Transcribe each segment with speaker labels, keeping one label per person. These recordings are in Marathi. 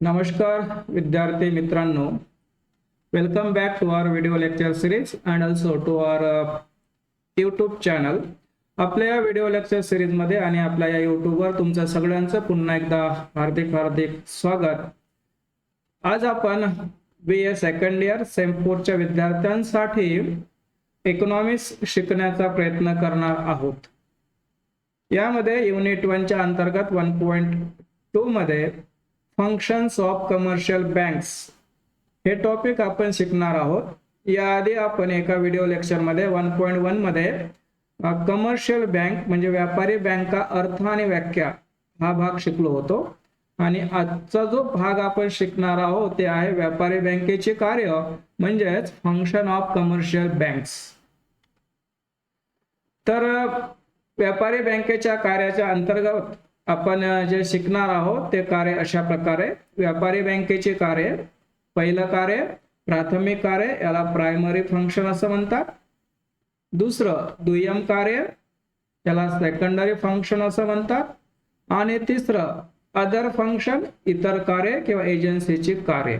Speaker 1: नमस्कार विद्यार्थी मित्रांनो. Welcome back to our video lecture series and also to our YouTube channel आपल्या या व्हिडिओ लेक्चर सिरीजमध्ये आणि आपल्या या यूट्यूबवर तुमचं सगळ्यांचं पुन्हा एकदा हार्दिक हार्दिक स्वागत. आज आपण बी ए सेकंड इयर सेम्पोरच्या विद्यार्थ्यांसाठी इकॉनॉमिक्स शिकण्याचा प्रयत्न करणार आहोत. यामध्ये युनिट वनच्या अंतर्गत वन पॉईंट टू मध्ये फंक्शन्स ऑफ कमर्शियल बँक्स हे टॉपिक आपण शिकणार आहोत. याआधी आपण एका व्हिडिओ लेक्चरमध्ये वन पॉईंट वनमध्ये कमर्शियल बँक म्हणजे व्यापारी बँका अर्थ आणि व्याख्या हा भाग शिकलो होतो. आणि आजचा जो भाग आपण शिकणार आहोत ते आहे व्यापारी बँकेचे कार्य म्हणजेच फंक्शन ऑफ कमर्शियल बँक्स तर व्यापारी बँकेच्या कार्याच्या अंतर्गत आपण जे शिकणार आहोत ते कार्य अशा प्रकारे व्यापारी बँकेचे कार्य पहिलं कार्य प्राथमिक कार्य याला प्रायमरी फंक्शन असं म्हणतात. दुसरं दुय्यम कार्य याला सेकंडरी फंक्शन असं म्हणतात. आणि तिसरं अदर फंक्शन इतर कार्य किंवा एजन्सीची कार्य.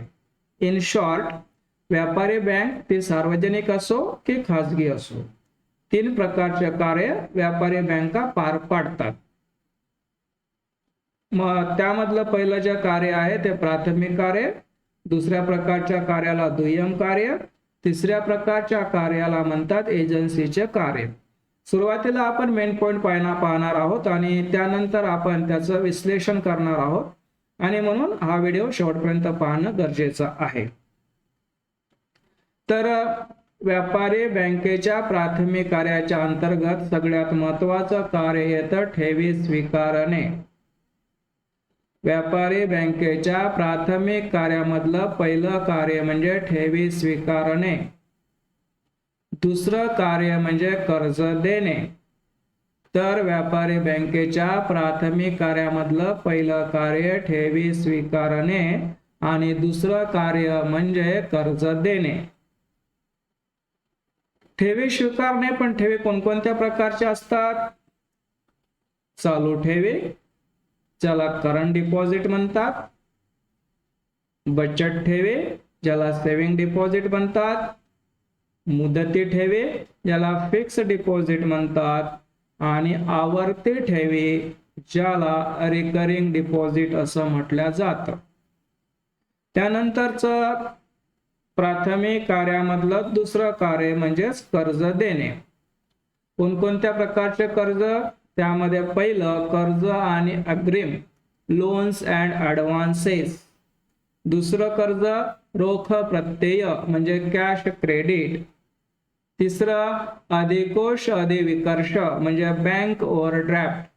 Speaker 1: इन शॉर्ट व्यापारी बँक ती सार्वजनिक असो की खाजगी असो. तीन प्रकारचे कार्य व्यापारी बँका पार पाडतात. मग त्यामधलं पहिलं जे कार्य आहे ते प्राथमिक कार्य दुसऱ्या प्रकारच्या कार्याला दुय्यम कार्य तिसऱ्या प्रकारच्या कार्याला म्हणतात एजन्सीचे कार्य. सुरुवातीला आपण मेन पॉईंट पाहणार पाहणार आहोत आणि त्यानंतर आपण त्याचं विश्लेषण करणार आहोत. आणि म्हणून हा व्हिडिओ शेवटपर्यंत पाहणं गरजेचं आहे. तर व्यापारी बँकेच्या प्राथमिक कार्याच्या अंतर्गत सगळ्यात महत्वाचं कार्य येतं ठेवी स्वीकारणे. व्यापारी बँकेच्या प्राथमिक कार्यामधलं पहिलं कार्य म्हणजे ठेवी स्वीकारणे. दुसरं कार्य म्हणजे कर्ज देणे. तर व्यापारी बँकेच्या प्राथमिक कार्यामधलं पहिलं कार्य ठेवी स्वीकारणे आणि दुसरं कार्य म्हणजे कर्ज देणे. ठेवी स्वीकारणे पण ठेवी कोणकोणत्या प्रकारचे असतात? चालू ठेवी ज्याला करंट डिपॉझिट म्हणतात बचत ठेवी ज्याला सेव्हिंग डिपॉझिट म्हणतात मुदती ठेवी ज्याला फिक्स डिपॉझिट म्हणतात आणि आवर्ती ठेवी ज्याला रिकरिंग डिपॉझिट असं म्हटलं जातं. त्यानंतरचं प्राथमिक कार्यामधलं दुसरं कार्य म्हणजेच कर्ज देणे. कोणकोणत्या प्रकारचे कर्ज? त्यामध्ये पहिलं कर्ज आणि अग्रिम लोन्स अँड ॲडव्हान्सेस दुसरं कर्ज रोख प्रत्यय म्हणजे कॅश क्रेडिट तिसरं अधिकोष अधिविकर्ष म्हणजे बँक ओव्हरड्राफ्ट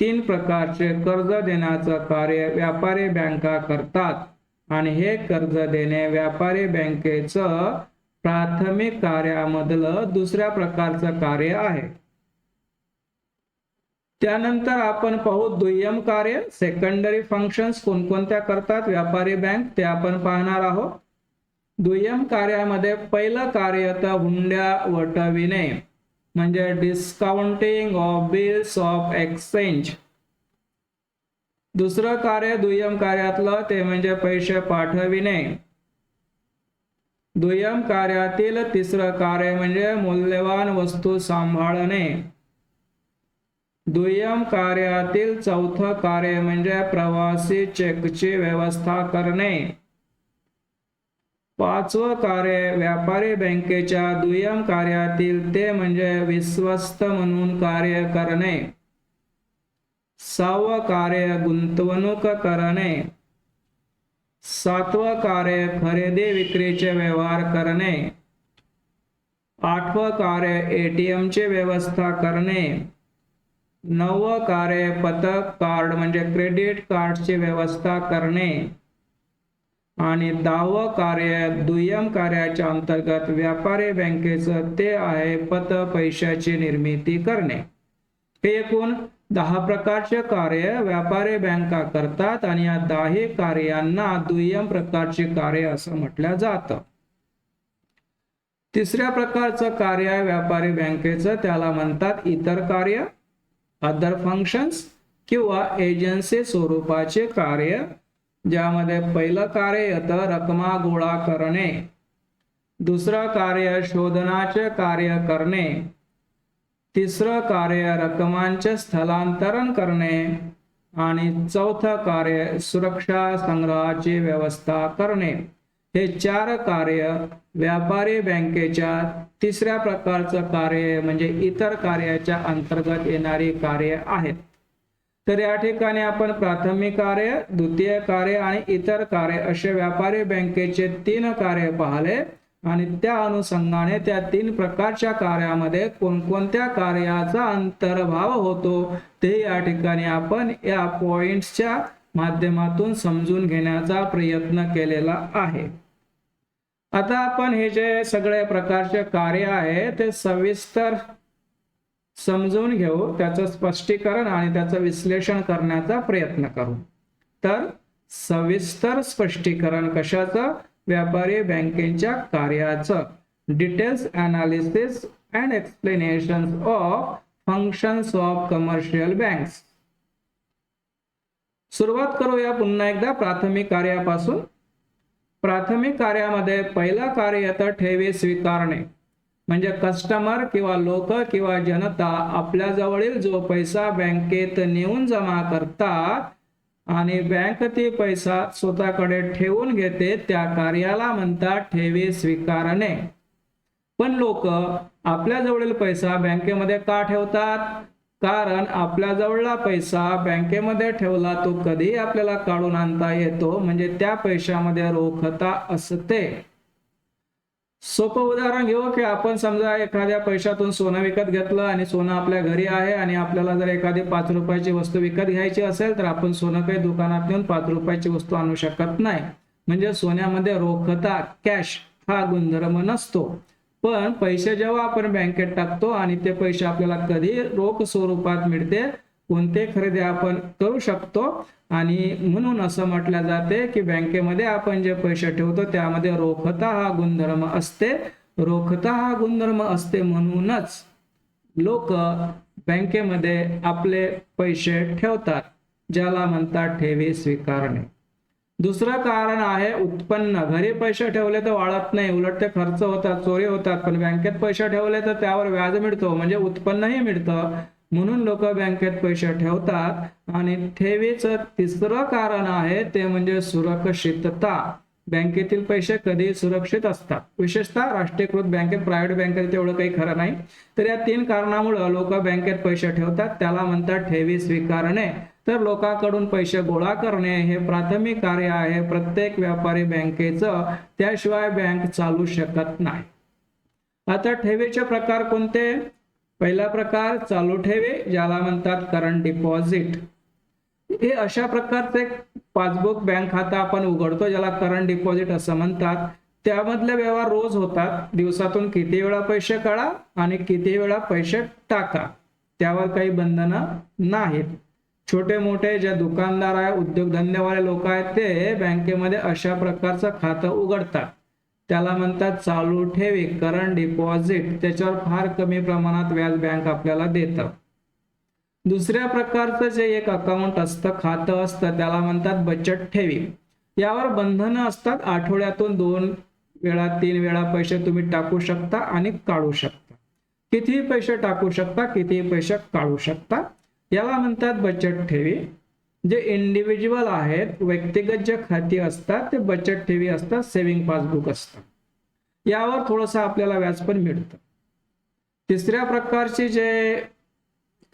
Speaker 1: तीन प्रकारचे कर्ज देण्याचं कार्य व्यापारी बँका करतात. आणि हे कर्ज देणे व्यापारी बँकेचं प्राथमिक कार्यामधलं दुसऱ्या प्रकारचं कार्य आहे. त्यानंतर आपण पाहू दुय्यम कार्य सेकंडरी फंक्शन्स कोणकोणत्या करतात व्यापारी बँक ते आपण पाहणार आहोत. दुय्यम कार्यामध्ये पहिलं कार्य तर हुंड्या वटविणे म्हणजे discounting of bills of exchange दुसरं कार्य दुय्यम कार्यातलं ते म्हणजे पैसे पाठविणे. दुय्यम कार्यातील तिसरं कार्य म्हणजे मूल्यवान वस्तू सांभाळणे. दुय्यम कार्यातील चौथं कार्य म्हणजे प्रवासी चेकची व्यवस्था करणे. पाचवं कार्य व्यापारी बँकेच्या दुय्यम कार्यातील ते म्हणजे विश्वस्त म्हणून कार्य करणे. सहावं कार्य गुंतवणूक करणे. सातवं कार्य खरेदी विक्रीचे व्यवहार करणे. आठवं कार्य एटीएम ची व्यवस्था करणे. नव कार्य पथक कार्ड म्हणजे क्रेडिट कार्डची व्यवस्था करणे. आणि दहावं कार्य दुय्यम कार्याच्या अंतर्गत व्यापारी बँकेचं ते आहे पत पैशाची निर्मिती करणे. हे एकूण दहा प्रकारचे कार्य व्यापारी बँका करतात आणि या दाही कार्यांना दुय्यम प्रकारचे कार्य असं म्हटलं जातं. तिसऱ्या प्रकारचं कार्य आहे व्यापारी बँकेचं त्याला म्हणतात इतर कार्य. अदर फंक्शन्स किंवा एजन्सी स्वरूपाचे कार्य ज्यामध्ये पहिलं कार्य येतं रकमा गोळा करणे दुसरं कार्य शोधनाचे कार्य करणे तिसरं कार्य रकमांचे स्थलांतरण करणे आणि चौथं कार्य सुरक्षा संग्रहाची व्यवस्था करणे. हे चार कार्य व्यापारी बँकेच्या तिसऱ्या प्रकारचं कार्य म्हणजे इतर कार्याच्या अंतर्गत येणारी कार्य आहेत. तर या ठिकाणी आपण प्राथमिक कार्य द्वितीय कार्य आणि इतर कार्य असे व्यापारी बँकेचे तीन कार्य पाहिले आणि त्या अनुषंगाने त्या तीन प्रकारच्या कार्यामध्ये कोणकोणत्या कार्याचा अंतर्भाव होतो ते या ठिकाणी आपण या पॉइंट्सच्या माध्यमातून समजून घेण्याचा प्रयत्न केलेला आहे. आता आपण हे जे सगळे प्रकारचे कार्य आहे ते सविस्तर समजून घेऊ त्याचं स्पष्टीकरण आणि त्याचं विश्लेषण करण्याचा प्रयत्न करू. तर सविस्तर स्पष्टीकरण कशाचं? व्यापारी बँकेच्या कार्याचं. Details analysis and explanation of functions of commercial banks सुरुवात करूया पुन्हा एकदा प्राथमिक कार्यापासून. प्राथमिक कार्यामध्ये पहिला कार्य येतं ठेवी स्वीकारणे. म्हणजे कस्टमर किंवा लोक किंवा जनता आपल्या जवळील जो पैसा बँकेत नेऊन जमा करतात आणि बँक ती पैसा स्वतःकडे ठेवून घेते त्या कार्याला म्हणतात ठेवी स्वीकारणे. पण लोक आपल्या जवळील पैसा बँकेमध्ये का ठेवतात? कारण आपल्या जवळला पैसा बँकेमध्ये ठेवला तो कधी आपल्याला काढून आणता येतो म्हणजे त्या पैशामध्ये रोखता असते. सोपं उदाहरण घेऊ की आपण समजा एखाद्या पैशातून सोनं विकत घेतलं आणि सोनं आपल्या घरी आहे आणि आपल्याला जर एखादी पाच रुपयाची वस्तू विकत घ्यायची असेल तर आपण सोनं काही दुकानात नेऊन पाच रुपयाची वस्तू आणू शकत नाही. म्हणजे सोन्यामध्ये रोखता कॅश हा गुणधर्म नसतो. पण पैसे जेव्हा आपण बँकेत टाकतो आणि ते पैसे आपल्याला कधी रोख स्वरूपात मिळते कोणते खरेदी आपण करू शकतो. आणि म्हणून असं म्हटलं जाते की बँकेमध्ये आपण जे पैसे ठेवतो त्यामध्ये रोखता हा गुणधर्म असते. रोखता हा गुणधर्म असते म्हणूनच लोक बँकेमध्ये आपले पैसे ठेवतात ज्याला म्हणतात ठेवी स्वीकारणे. दुसरं कारण आहे उत्पन्न. घरी पैसे ठेवले तर वाढत नाही. उलट ते खर्च होतात चोरी होतात. पण बँकेत पैसे ठेवले तर त्यावर व्याज मिळतो. म्हणजे उत्पन्नही मिळतं. म्हणून लोक बँकेत पैसे ठेवतात. आणि ठेवीचं तिसरं कारण आहे ते म्हणजे सुरक्षितता. बँकेतील पैसे कधी सुरक्षित असतात. विशेषतः राष्ट्रीयकृत बँकेत प्रायव्हेट बँकेत तेवढं काही खरं नाही. तर या तीन कारणामुळे लोक बँकेत पैसे ठेवतात. त्याला म्हणतात ठेवी स्वीकारणे. तर लोकांकडून पैसे गोळा करणे हे प्राथमिक कार्य आहे. प्रत्येक व्यापारी बँकेचं. त्याशिवाय बँक चालू शकत नाही. आता ठेवीचे प्रकार कोणते? पहिला प्रकार चालू ठेवी ज्याला म्हणतात करंट डिपॉझिट. हे अशा प्रकारचे पासबुक बँक खाता आपण उघडतो ज्याला करंट डिपॉझिट असं म्हणतात. त्यामधले व्यवहार रोज होतात. दिवसातून किती वेळा पैसे काढा आणि किती वेळा पैसे टाका. त्यावर काही बंधनं नाहीत. छोटे मोठे जे दुकानदार आहे उद्योगधंदेवाले लोक आहेत ते बँकेमध्ये अशा प्रकारचं खातं उघडतात. त्याला म्हणतात चालू ठेवी करंट डिपॉझिट. त्याच्यावर फार कमी प्रमाणात व्याज बँक आपल्याला देतं. दुसऱ्या प्रकारचं जे एक अकाउंट असतं खातं असतं त्याला म्हणतात बचत ठेवी. यावर बंधनं असतात. आठवड्यातून दोन वेळा तीन वेळा पैसे तुम्ही टाकू शकता आणि काढू शकता. कितीही पैसे टाकू शकता कितीही पैसे काढू शकता. याला म्हणतात बचत ठेवी. जे इंडिव्हिज्युअल आहेत व्यक्तिगत जे खाती असतात ते बचत ठेवी असतात सेव्हिंग पासबुक असतात यावर थोडस आपल्याला व्याज पण मिळतं. तिसऱ्या प्रकारचे जे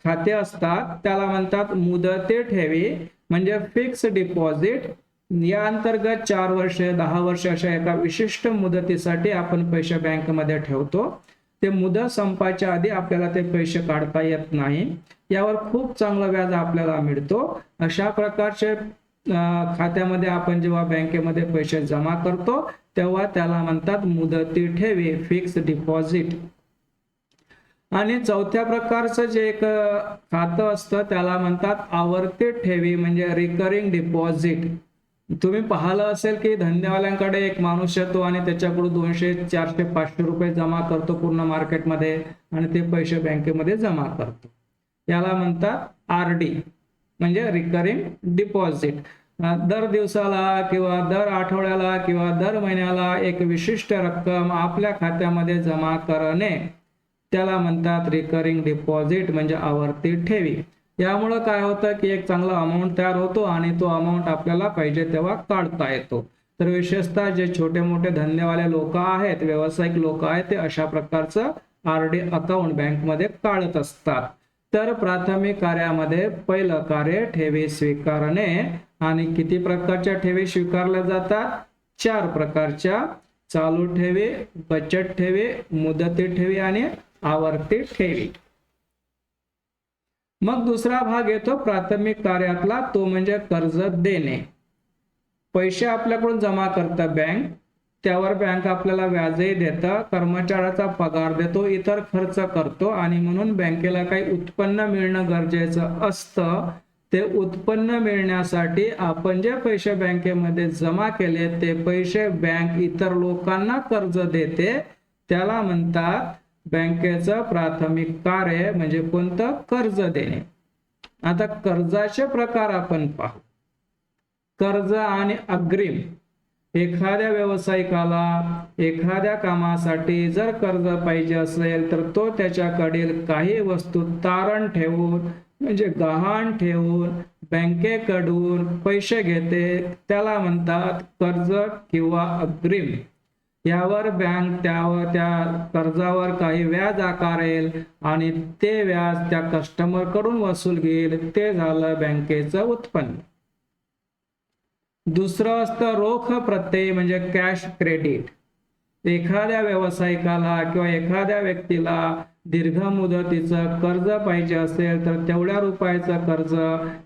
Speaker 1: खाते असतात त्याला म्हणतात मुदते ठेवी म्हणजे फिक्स डिपॉझिट या अंतर्गत चार वर्ष दहा वर्ष अशा एका विशिष्ट मुदतीसाठी आपण पैसे बँकमध्ये ठेवतो. ते मुदत संपायच्या आधी आपल्याला ते पैसे काढता येत नाही. यावर खूप चांगलं व्याज आपल्याला मिळतो. अशा प्रकारचे खात्यामध्ये आपण जेव्हा बँकेमध्ये पैसे जमा करतो तेव्हा त्याला म्हणतात मुदती ठेवी फिक्स डिपॉझिट आणि चौथ्या प्रकारचं जे एक खातं असतं त्याला म्हणतात आवर्ती ठेवी म्हणजे रिकरिंग डिपॉझिट तुम्ही पाहिलं असेल की धंदेवाल्यांकडे एक माणूस येतो आणि त्याच्याकडून दोनशे चारशे पाचशे रुपये जमा करतो पूर्ण मार्केटमध्ये आणि ते पैसे बँकेमध्ये जमा करतो. याला म्हणतात आर डी म्हणजे रिकरिंग डिपॉझिट दर दिवसाला किंवा दर आठवड्याला किंवा दर महिन्याला एक विशिष्ट रक्कम आपल्या खात्यामध्ये जमा करणे त्याला म्हणतात रिकरिंग डिपॉझिट म्हणजे आवर्ती ठेवी. यामुळं काय होतं की एक चांगला अमाऊंट तयार होतो आणि तो अमाऊंट आपल्याला पाहिजे तेव्हा काढता येतो. तर विशेषतः जे छोटे मोठे धंदेवाले लोक आहेत व्यावसायिक लोक आहेत ते अशा प्रकारचं आर डी अकाउंट बँकमध्ये काढत असतात. तर प्राथमिक कार्यामध्ये पहिलं कार्य ठेवी स्वीकारणे आणि किती प्रकारच्या ठेवी स्वीकारल्या जातात? चार प्रकारच्या. चालू ठेवी बचत ठेवी मुदती ठेवी आणि आवर्ती ठेवी. मग दुसरा भाग येतो प्राथमिक कार्यातला तो म्हणजे कर्ज देणे. पैसे आपल्याकडून जमा करतं बँक त्यावर बँक आपल्याला व्याजही देतं कर्मचाऱ्याचा पगार देतो इतर खर्च करतो आणि म्हणून बँकेला काही उत्पन्न मिळणं गरजेचं असतं. ते उत्पन्न मिळण्यासाठी आपण जे पैसे बँकेमध्ये जमा केले ते पैसे बँक इतर लोकांना कर्ज देते. त्याला म्हणतात बँकेचं प्राथमिक कार्य म्हणजे कोणतं? कर्ज देणे. आता कर्जाचे प्रकार आपण पाहू. कर्ज आणि अग्रिम. एखाद्या व्यावसायिकाला एखाद्या कामासाठी जर कर्ज पाहिजे असेल तर तो त्याच्याकडील काही वस्तू तारण ठेवून म्हणजे गहाण ठेवून बँकेकडून पैसे घेते. त्याला म्हणतात कर्ज किंवा अग्रिम. यावर बँक त्यावर त्या कर्जावर काही व्याज आकारेल आणि ते व्याज त्या कस्टमरकडून वसूल घेईल ते झालं बँकेचं उत्पन्न. दुसरं असतं रोख प्रत्यय म्हणजे कॅश क्रेडिट एखाद्या व्यावसायिकाला किंवा एखाद्या व्यक्तीला दीर्घ मुदतीचं कर्ज पाहिजे असेल तर तेवढ्या रुपयाचं कर्ज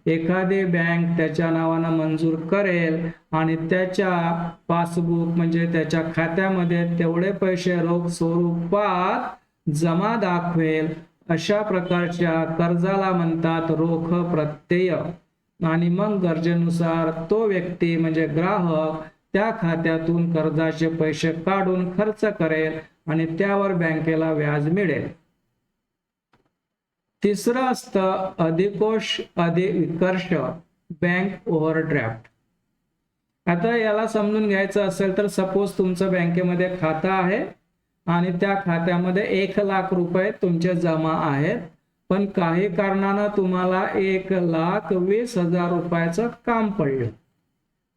Speaker 1: एखादी बँक त्याच्या नावानं मंजूर करेल आणि त्याच्या पासबुक म्हणजे त्याच्या खात्यामध्ये तेवढे पैसे रोख स्वरूपात जमा दाखवेल. अशा प्रकारच्या कर्जाला म्हणतात रोख प्रत्यय. आणि मग गरजेनुसार तो व्यक्ती म्हणजे ग्राहक त्या खात्यातून कर्जाचे पैसे काढून खर्च करेल आणि त्यावर बँकेला व्याज मिळेल. तिसरं असतं अधिकोष अधिविकर्ष बँक ओव्हरड्राफ्ट आता याला समजून घ्यायचं असेल तर सपोज तुमचं बँकेमध्ये खातं आहे आणि त्या खात्यामध्ये एक लाख रुपये तुमचे जमा आहेत पण काही कारणानं तुम्हाला एक लाख वीस हजार रुपयाचं काम पडलं.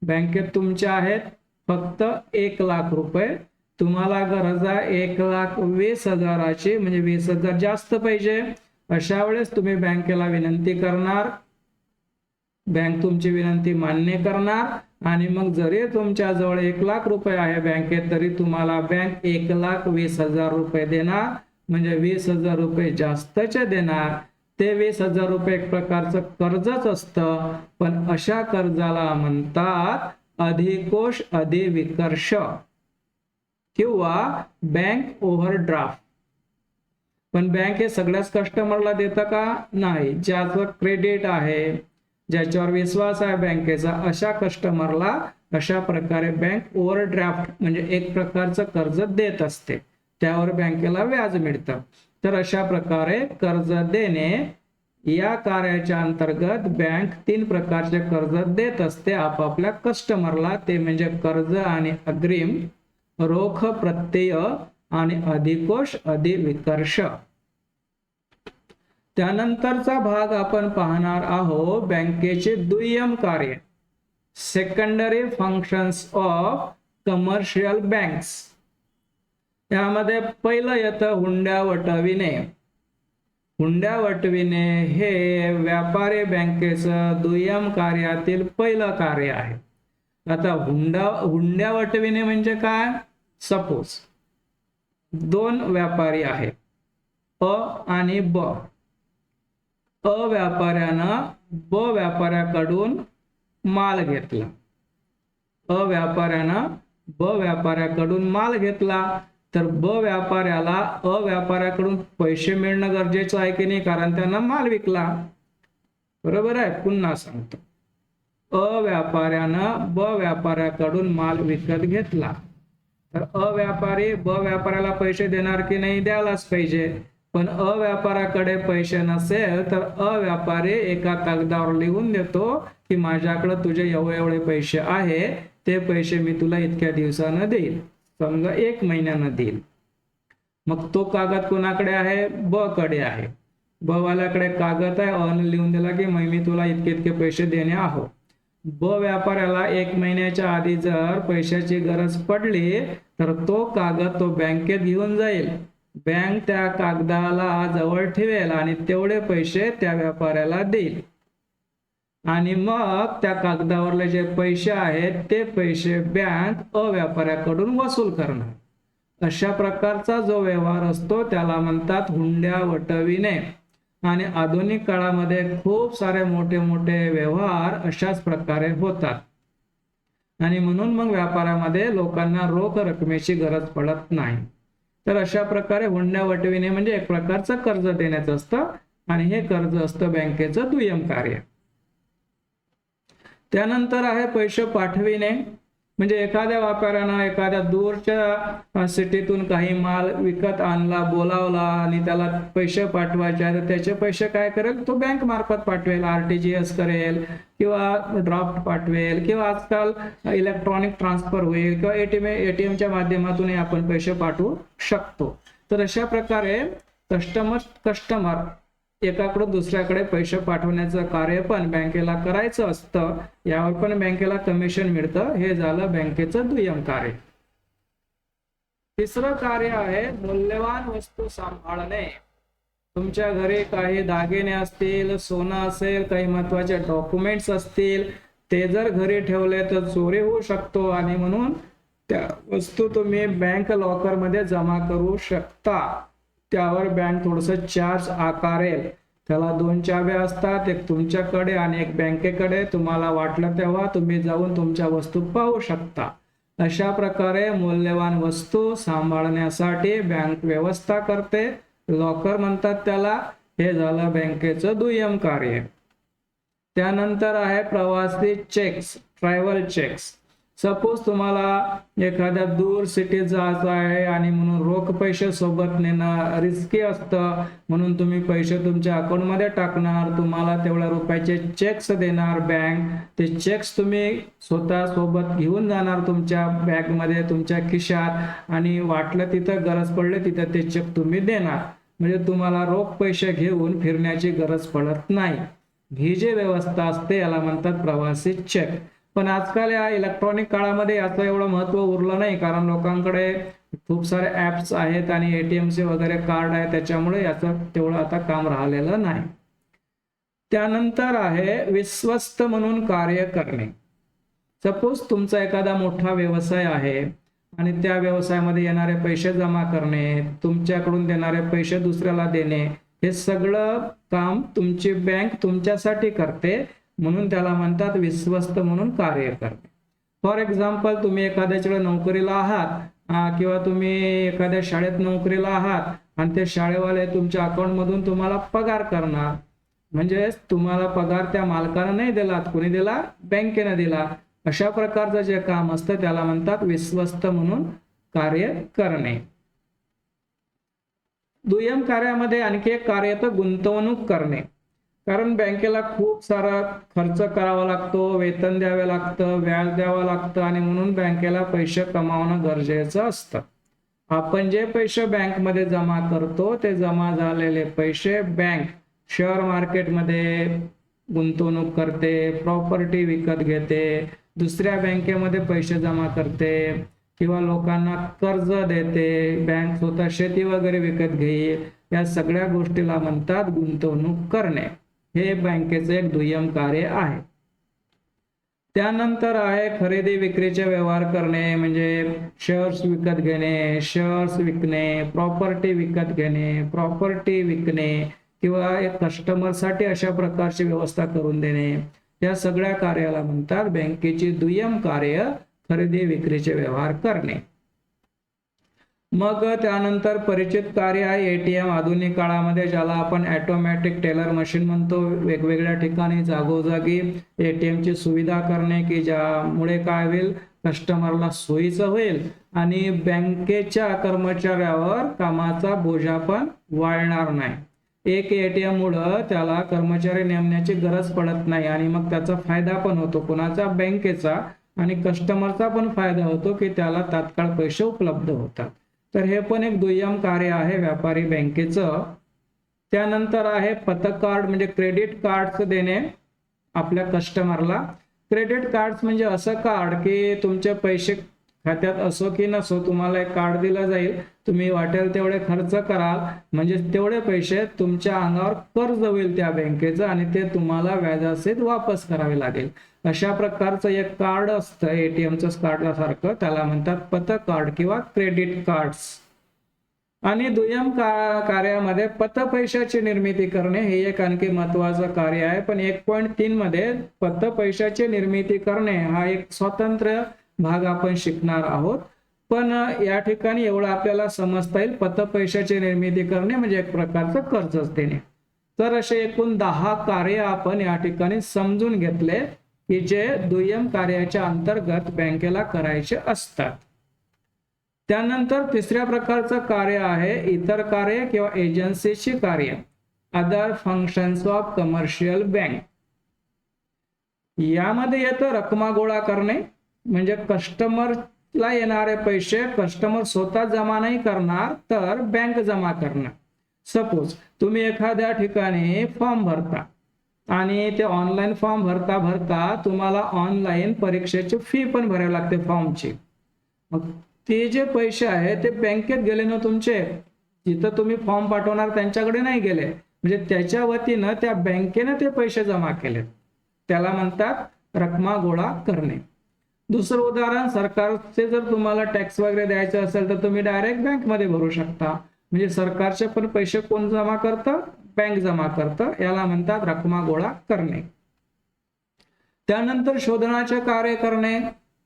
Speaker 1: बँकेत तुमच्या आहेत फक्त एक लाख रुपये. तुम्हाला गरज आहे एक लाख वीस हजाराची म्हणजे वीस हजार जास्त पाहिजे. अशा वेळेस तुम्ही बँकेला विनंती करणार. बँक तुमची विनंती मान्य करणार. आणि मग जरी तुमच्या जवळ एक लाख रुपये आहे बँकेत तरी तुम्हाला बँक एक लाख वीस हजार रुपये देणार. म्हणजे वीस हजार रुपये जास्तचे देणार. ते वीस हजार रुपये एक प्रकारचं कर्जच असतं. पण अशा कर्जाला म्हणतात अधिकोष अधिविकर्ष किंवा बँक ओव्हरड्राफ्ट पण बँक हे सगळ्याच कस्टमरला देतं का? नाही. ज्याचं क्रेडिट आहे ज्याच्यावर विश्वास आहे बँकेचा अशा कस्टमरला अशा प्रकारे बँक ओव्हरड्राफ्ट म्हणजे एक प्रकारचं कर्ज देत असते. त्यावर बँकेला व्याज मिळतं. तर अशा प्रकारे कर्ज देणे या कार्याच्या अंतर्गत बँक तीन प्रकारचे कर्ज देत असते. आपापल्या कस्टमरला ते म्हणजे कर्ज आणि अग्रिम रोख प्रत्यय आणि अधिकोष अधिविकर्ष. त्यानंतरचा भाग आपण पाहणार आहोत बँकेचे दुय्यम कार्य. Secondary functions of commercial banks यामध्ये पहिलं येतं हुंड्या वटविणे हुंड्या वटविणे हे व्यापारी बँकेचं दुय्यम कार्यातील पहिलं कार्य आहे. आता हुंडा हुंड्या वटविणे म्हणजे काय? सपोज दोन व्यापारी आहेत. अ आणि ब. अ व्यापाऱ्यानं ब व्यापाऱ्याकडून माल घेतला. अ व्यापाऱ्यानं ब व्यापाऱ्याकडून माल घेतला. तर ब व्यापाऱ्याला अ व्यापाऱ्याकडून पैसे मिळणं गरजेचं आहे की नाही? कारण त्यांना माल विकला. बरोबर आहे? पुन्हा सांगतो. अ व्यापाऱ्यानं ब व्यापाऱ्याकडून माल विकत घेतला. तर अ व्यापारी ब व्यापाऱ्याला पैसे देणार की नाही? द्यायलाच पाहिजे. पण अव्यापाराकडे पैसे नसेल तर अव्यापारी एका कागदावर लिहून देतो की माझ्याकडे तुझे एवढे एवढे पैसे आहे. ते पैसे मी तुला इतक्या दिवसानं देईल समजा एक महिन्यानं देईल. मग तो कागद कोणाकडे आहे? ब कडे आहे. ब वाल्याकडे कागद आहे अन लिहून दिला की मग मी तुला इतके इतके पैसे देणे आहो ब व्यापाऱ्याला एक महिन्याच्या आधी जर पैशाची गरज पडली तर तो कागद तो बँकेत घेऊन जाईल. बँक त्या कागदाला जवळ ठेवेल आणि तेवढे पैसे त्या व्यापाऱ्याला देईल. आणि मग त्या कागदावरले जे पैसे आहेत ते पैसे बँक अव्यापाऱ्याकडून वसूल करणार. अशा प्रकारचा जो व्यवहार असतो त्याला म्हणतात हुंड्या वटविणे. आणि आधुनिक काळामध्ये खूप सारे मोठे मोठे व्यवहार अशाच प्रकारे होतात. आणि म्हणून मग व्यापारामध्ये लोकांना रोख रकमेची गरज पडत नाही. तर अशा प्रकारे हुंड्या वटविणे म्हणजे एक प्रकारचं कर्ज देण्याचं असतं. आणि हे कर्ज असतं बँकेचं दुय्यम कार्य. त्यानंतर आहे पैसे पाठविणे. म्हणजे एखाद्या व्यापाऱ्यानं एखाद्या दूरच्या सिटीतून काही माल विकत आणला बोलावला आणि त्याला पैसे पाठवायचे आहे तर त्याचे पैसे काय करेल? तो बँक मार्फत पाठवेल आर टी जी एस करेल किंवा ड्राफ्ट पाठवेल किंवा आजकाल इलेक्ट्रॉनिक ट्रान्सफर होईल किंवा एटीएम एटीएमच्या माध्यमातूनही आपण पैसे पाठवू शकतो. तर अशा प्रकारे कस्टमर कस्टमर एकाकडून दुसऱ्याकडे पैसे पाठवण्याचं कार्य पण बँकेला करायचं असतं. यावर पण बँकेला कमिशन मिळतं. हे झालं बँकेचं दुय्यम कार्य. तिसरं कार्य आहे मूल्यवान वस्तू सांभाळणे. तुमच्या घरी काही दागिने असतील सोनं असेल काही महत्त्वाचे डॉक्युमेंट्स असतील ते जर घरी ठेवले तर चोरी होऊ शकतो आणि म्हणून त्या वस्तू तुम्ही बँक लॉकरमध्ये जमा करू शकता. त्यावर बँक थोडस चार्ज आकारेल. त्याला दोन चाव्या असतात एक तुमच्याकडे आणि एक बँकेकडे. तुम्हाला वाटलं तेव्हा तुम्ही जाऊन तुमच्या वस्तू पाहू शकता. अशा प्रकारे मूल्यवान वस्तू सांभाळण्यासाठी बँक व्यवस्था करते. लॉकर म्हणतात त्याला. हे झालं बँकेचं दुय्यम कार्य. त्यानंतर आहे प्रवासी चेक्स ट्रॅव्हल चेक्स सपोज तुम्हाला एखाद्या दूर सिटीत जायचं आहे आणि म्हणून रोख पैसे सोबत नेणं रिस्की असतं म्हणून तुम्ही पैसे तुमच्या अकाउंटमध्ये टाकणार तुम्हाला तेवढ्या रुपयाचे चेक्स देणार बँक ते चेक्स तुम्ही स्वतः सोबत घेऊन जाणार तुमच्या बॅगमध्ये तुमच्या खिशात. आणि वाटलं तिथं गरज पडली तिथं ते चेक तुम्ही देणार. म्हणजे तुम्हाला रोख पैसे घेऊन फिरण्याची गरज पडत नाही. ही जी व्यवस्था असते याला म्हणतात प्रवासी चेक पण आजकाल या इलेक्ट्रॉनिक काळामध्ये याचं एवढं महत्त्व उरलं नाही कारण लोकांकडे खूप सारे ऍप्स आहेत आणि एटीएमचे वगैरे कार्ड आहे त्याच्यामुळे याचं तेवढं आता काम राहिलेलं नाही. त्यानंतर आहे विश्वस्त म्हणून कार्य करणे. सपोज तुमचा एखादा मोठा व्यवसाय आहे आणि त्या व्यवसायामध्ये येणारे पैसे जमा करणे तुमच्याकडून देणारे पैसे दुसऱ्याला देणे हे सगळं काम तुमची बँक तुमच्यासाठी करते. म्हणून त्याला म्हणतात विश्वस्त म्हणून कार्य करणे फॉर एक्झाम्पल तुम्ही एखाद्याच्याकडे नोकरीला आहात किंवा तुम्ही एखाद्या शाळेत नोकरीला आहात आणि ते शाळेवाले तुमच्या अकाउंट मधून तुम्हाला पगार करणार. म्हणजे तुम्हाला पगार त्या मालकानं नाही दिलात कोणी दिला? बँकेनं दिला. अशा प्रकारचं जे काम असतं त्याला म्हणतात विश्वस्त म्हणून कार्य करणे. दुय्यम कार्यामध्ये आणखी एक कार्य येतं गुंतवणूक करणे. कारण बँकेला खूप सारा खर्च करावा लागतो वेतन द्यावे लागतं व्याज द्यावं लागतं आणि म्हणून बँकेला पैसे कमावणं गरजेचं असतं. आपण जे पैसे बँकमध्ये जमा करतो ते जमा झालेले पैसे बँक शेअर मार्केटमध्ये गुंतवणूक करते प्रॉपर्टी विकत घेते दुसऱ्या बँकेमध्ये पैसे जमा करते किंवा लोकांना कर्ज देते बँक स्वतः शेती वगैरे विकत घेईल या सगळ्या गोष्टीला म्हणतात गुंतवणूक करणे. हे बँकेचे एक दुय्यम कार्य आहे. त्यानंतर आहे खरेदी विक्रीचे व्यवहार करणे म्हणजे शेअर्स विकत घेणे शेअर्स विकणे प्रॉपर्टी विकत घेणे प्रॉपर्टी विकणे किंवा एक कस्टमरसाठी अशा प्रकारची व्यवस्था करून देणे. या सगळ्या कार्याला म्हणतात बँकेची दुय्यम कार्य खरेदी विक्रीचे व्यवहार करणे. मग त्यानंतर परिचित कार्य आहे एटीएम आधुनिक काळामध्ये ज्याला आपण ऑटोमॅटिक टेलर मशीन म्हणतो वेगवेगळ्या ठिकाणी जागोजागी एटीएम ची सुविधा करणे की ज्यामुळे काय होईल? कस्टमरला सोयीचं होईल आणि बँकेच्या कर्मचाऱ्यावर कामाचा बोजा पण वाढणार नाही. एक एटीएम मुळे त्याला कर्मचारी नेमण्याची गरज पडत नाही आणि मग त्याचा फायदा पण होतो. कोणाचा? बँकेचा. आणि कस्टमरचा पण फायदा होतो की त्याला तात्काळ पैसे उपलब्ध होतात. तर हे पण एक दुय्यम कार्य आहे व्यापारी बँकेचं. त्यानंतर आहे पथक कार्ड म्हणजे क्रेडिट कार्ड देणे आपल्या कस्टमरला. क्रेडिट कार्ड म्हणजे असं कार्ड की तुमचे पैसे खात्यात असो की नसो तुम्हाला एक कार्ड दिलं जाईल. तुम्ही वाटेल तेवढे खर्च कराल. म्हणजे तेवढे पैसे तुमच्या अंगावर कर्ज होईल त्या बँकेचं आणि ते तुम्हाला व्याजासहित वापस करावे लागेल. अशा प्रकारचं एक कार्ड असतं एटीएमचं कार्ड सारखं त्याला म्हणतात पत कार्ड किंवा क्रेडिट कार्ड्स. आणि दुय्यम का कार्यामध्ये पत पैशाची निर्मिती करणे हे एक आणखी महत्वाचं कार्य आहे. पण एक पॉईंट तीन मध्ये पत पैशाची निर्मिती करणे हा एक स्वतंत्र भाग आपण शिकणार आहोत. पण या ठिकाणी एवढं आपल्याला समजता येईल. पत पैशाची निर्मिती करणे म्हणजे एक प्रकारचं कर्जच देणे. तर असे एकूण दहा कार्य आपण या ठिकाणी समजून घेतले. की जे दुय्यम कार्याच्या अंतर्गत बँकेला करायचे असतात. त्यानंतर तिसऱ्या प्रकारचं कार्य आहे इतर कार्य किंवा एजन्सीची कार्य. Other functions of commercial bank यामध्ये येतं रकमा गोळा करणे म्हणजे कस्टमरला येणारे पैसे कस्टमर स्वतः जमा नाही करणार तर बँक जमा करणार सपोज तुम्ही एखाद्या ठिकाणी फॉर्म भरता. आणि ते ऑनलाईन फॉर्म भरता भरता तुम्हाला ऑनलाईन परीक्षेची फी पण भरावी लागते फॉर्मची मग ते जे पैसे आहे ते बँकेत गेले ना तुमचे. जिथं तुम्ही फॉर्म पाठवणार त्यांच्याकडे नाही गेले. म्हणजे त्याच्या वतीनं त्या बँकेने ते पैसे जमा केले त्याला म्हणतात रकमा गोळा करणे. दुसरं उदाहरण सरकारचे जर तुम्हाला टॅक्स वगैरे द्यायचे असेल तर तुम्ही डायरेक्ट बँकमध्ये भरू शकता. म्हणजे सरकारचे पण पैसे कोण जमा करतं? बँक जमा करतं याला म्हणतात रकमा गोळा करणे. त्यानंतर शोधनाचे कार्य करणे.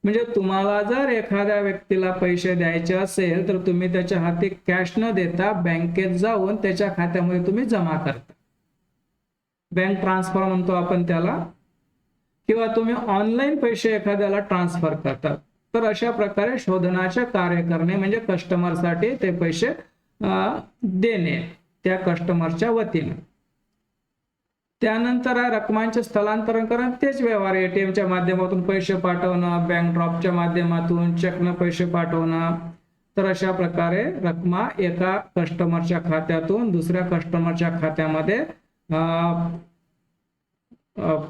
Speaker 1: म्हणजे तुम्हाला जर एखाद्या व्यक्तीला पैसे द्यायचे असेल तर तुम्ही त्याच्या हाती कॅश न देता बँकेत जाऊन त्याच्या खात्यामध्ये तुम्ही जमा करता. बँक ट्रान्सफर म्हणतो आपण त्याला. किंवा तुम्ही ऑनलाईन पैसे एखाद्याला ट्रान्सफर करतात तर अशा प्रकारे शोधनाचे कार्य करणे म्हणजे कस्टमरसाठी ते पैसे देणे. त्या कस्टमरच्या वतीने. त्यानंतर रकमांचे स्थलांतरण करणं तेच व्यवहार एटीएमच्या माध्यमातून पैसे पाठवणं बँक ड्रॉपच्या माध्यमातून चेकनं पैसे पाठवणं. तर अशा प्रकारे रकमा एका कस्टमरच्या खात्यातून दुसऱ्या कस्टमरच्या खात्यामध्ये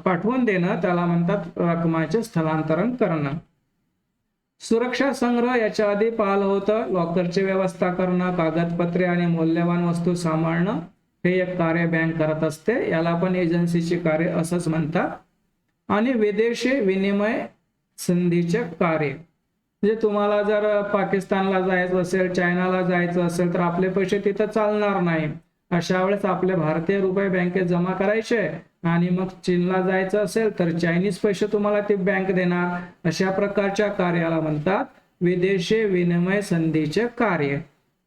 Speaker 1: पाठवून देणं त्याला म्हणतात रकमाचे स्थलांतरण करणं. सुरक्षा संग्रह याच्या आधी पाहिलं होतं. लॉकरची व्यवस्था करणं कागदपत्रे आणि मौल्यवान वस्तू सांभाळणं हे एक कार्य बँक करत असते. याला पण एजन्सीचे कार्य असंच म्हणतात. आणि विदेशी विनिमय संधीचे कार्य. म्हणजे तुम्हाला जर पाकिस्तानला जायचं असेल चायनाला जायचं असेल तर आपले पैसे तिथं चालणार नाही. अशा वेळेस आपले भारतीय रुपये बँकेत जमा करायचे. आणि मग चीनला जायचं असेल तर चायनीज पैसे तुम्हाला ते बँक देणार. अशा प्रकारच्या कार्याला म्हणतात विदेशी विनिमय संधीचे कार्य.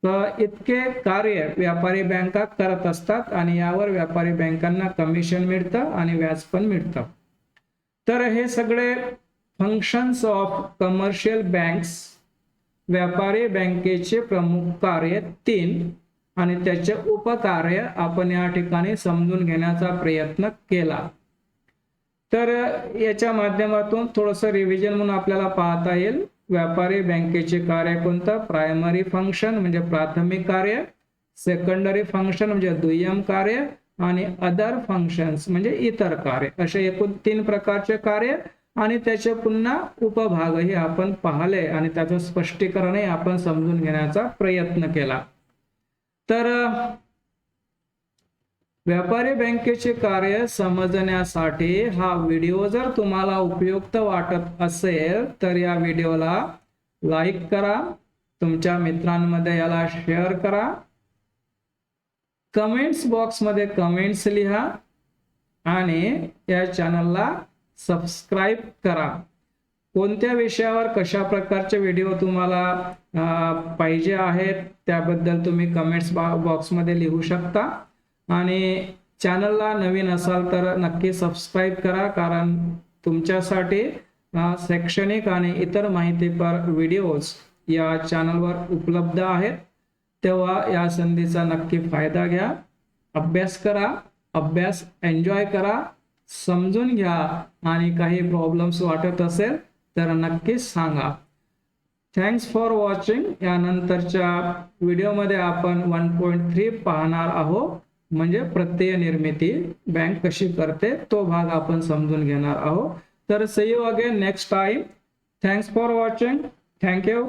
Speaker 1: तर इतके कार्य व्यापारी बँका करत असतात आणि यावर व्यापारी बँकांना कमिशन मिळतं आणि व्याज पण मिळतं. तर हे सगळे फंक्शन्स ऑफ कमर्शियल बँक्स व्यापारी बँकेचे प्रमुख कार्य तीन. आणि त्याचे उपकार्य आपण या ठिकाणी समजून घेण्याचा प्रयत्न केला. तर याच्या माध्यमातून थोडस रिव्हिजन म्हणून आपल्याला पाहता येईल. व्यापारी बँकेचे कार्य कोणतं? प्रायमरी फंक्शन म्हणजे प्राथमिक कार्य सेकंडरी फंक्शन म्हणजे दुय्यम कार्य आणि अदर फंक्शन्स म्हणजे इतर कार्य. असे एकूण तीन प्रकारचे कार्य आणि त्याचे पुन्हा उपभागही आपण पाहिले आणि त्याचं स्पष्टीकरणही आपण समजून घेण्याचा प्रयत्न केला. तर व्यापारी बँकेचे कार्य समजण्यासाठी हा व्हिडिओ जर तुम्हाला उपयुक्त वाटत असेल तर या व्हिडिओला लाईक करा तुमच्या मित्रांमध्ये याला शेअर करा. कमेंट्स बॉक्समध्ये कमेंट्स लिहा आणि या चॅनलला सबस्क्राईब करा. कोणत्या विषयावर कशा प्रकारचे व्हिडिओ तुम्हाला पाहिजे आहेत त्याबद्दल तुम्ही कमेंट्स बॉक्समध्ये लिहू शकता. आणि चॅनलला नवीन असाल तर नक्की सबस्क्राईब करा कारण तुमच्यासाठी शैक्षणिक आणि इतर माहितीपर व्हिडिओज या चॅनलवर उपलब्ध आहेत. तेव्हा या संधीचा नक्की फायदा घ्या. अभ्यास करा अभ्यास एन्जॉय करा समजून घ्या आणि काही प्रॉब्लेम्स वाटत असेल तर नक्कीच सांगा. थँक्स फॉर वॉचिंग यानंतरच्या व्हिडिओमध्ये आपण वन पॉईंट थ्री पाहणार आहोत. म्हणजे प्रत्यय निर्मिती. बँक कशी करते तो भाग आपण समजून घेणार आहोत. तर see you again next time thanks for watching thank you